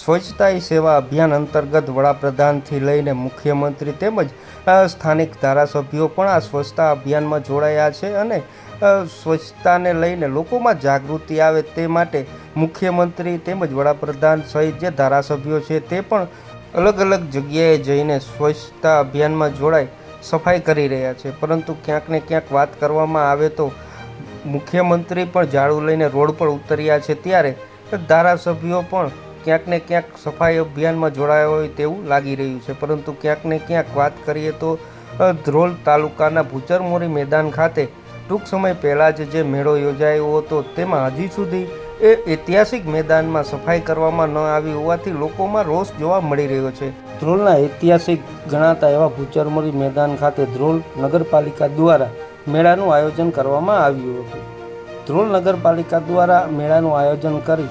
સ્વચ્છતા સેવા અભિયાન અંતર્ગત વડાપ્રધાનથી લઈને મુખ્યમંત્રી તેમજ સ્થાનિક ધારાસભ્યો પણ આ સ્વચ્છતા અભિયાનમાં જોડાયા છે અને સ્વચ્છતાને લઈને લોકોમાં જાગૃતિ આવે તે માટે મુખ્યમંત્રી તેમજ વડાપ્રધાન સહિત જે ધારાસભ્યો છે તે પણ અલગ અલગ જગ્યાએ જઈને સ્વચ્છતા અભિયાનમાં જોડાઈ સફાઈ કરી રહ્યા છે. પરંતુ ક્યાંક ને ક્યાંક વાત કરવામાં આવે તો મુખ્યમંત્રી પણ ઝાડુ લઈને રોડ પર ઉતર્યા છે ત્યારે ધારાસભ્યો પણ ક્યાંક ને ક્યાંક સફાઈ અભિયાનમાં જોડાયા હોય તેવું લાગી રહ્યું છે. પરંતુ ક્યાંક ને ક્યાંક વાત કરીએ તો ધ્રોલ તાલુકાના ભૂચરમોરી મેદાન ખાતે ટૂંક સમય પહેલાં જ જે મેળો યોજાયો હતો, તેમાં હજી સુધી એ ઐતિહાસિક મેદાનમાં સફાઈ કરવામાં ન આવી હોવાથી લોકોમાં રોષ જોવા મળી રહ્યો છે. ધ્રોલના ઐતિહાસિક ગણાતા એવા ભૂચરમોરી મેદાન ખાતે ધ્રોલ નગરપાલિકા દ્વારા મેળાનું આયોજન કરવામાં આવ્યું હતું. ધ્રોલ નગરપાલિકા દ્વારા મેળાનું આયોજન કરી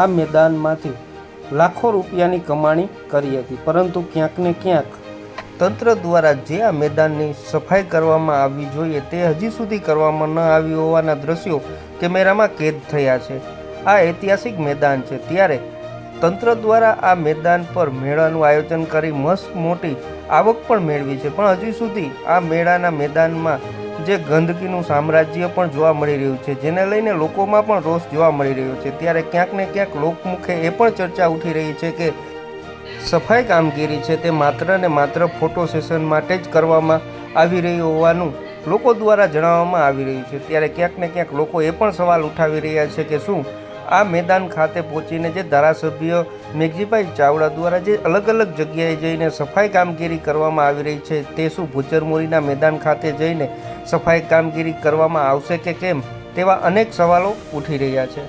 આ મેદાનમાંથી લાખો રૂપિયાની કમાણી કરી હતી. પરંતુ ક્યાંક ને ક્યાંક તંત્ર દ્વારા જે આ મેદાનની સફાઈ કરવામાં આવવી જોઈએ તે હજી સુધી કરવામાં ન આવી હોવાના દ્રશ્યો કેમેરામાં કેદ થયા છે. આ ઐતિહાસિક મેદાન છે. ત્યારે તંત્ર દ્વારા આ મેદાન પર મેળાનું આયોજન કરી મસ્ત મોટી આવક પણ મેળવી છે. પણ હજી સુધી આ મેળાના મેદાનમાં જે ગંદકીનું સામ્રાજ્ય પણ જોવા મળી રહ્યું છે, જેને લઈને લોકોમાં પણ રોષ જોવા મળી રહ્યો છે. ત્યારે ક્યાંક ને ક્યાંક લોકમુખે એ પણ ચર્ચા ઉઠી રહી છે કે સફાઈ કામગીરી છે તે માત્ર ને માત્ર ફોટો સેશન માટે જ કરવામાં આવી રહી હોવાનું લોકો દ્વારા જણાવવામાં આવી રહ્યું છે. ત્યારે ક્યાંક ને ક્યાંક લોકો એ પણ સવાલ ઉઠાવી રહ્યા છે કે શું આ મેદાન ખાતે પહોંચીને જે ધારાસભ્ય મેઘજીભાઈ ચાવડા દ્વારા જે અલગ અલગ જગ્યાએ જઈને સફાઈ કામગીરી કરવામાં આવી રહી છે, તે શું ભૂચરમોરીના મેદાન ખાતે જઈને સફાઈ કામગીરી કરવામાં આવશે કે કેમ તેવા અનેક સવાલો ઉઠી રહ્યા છે.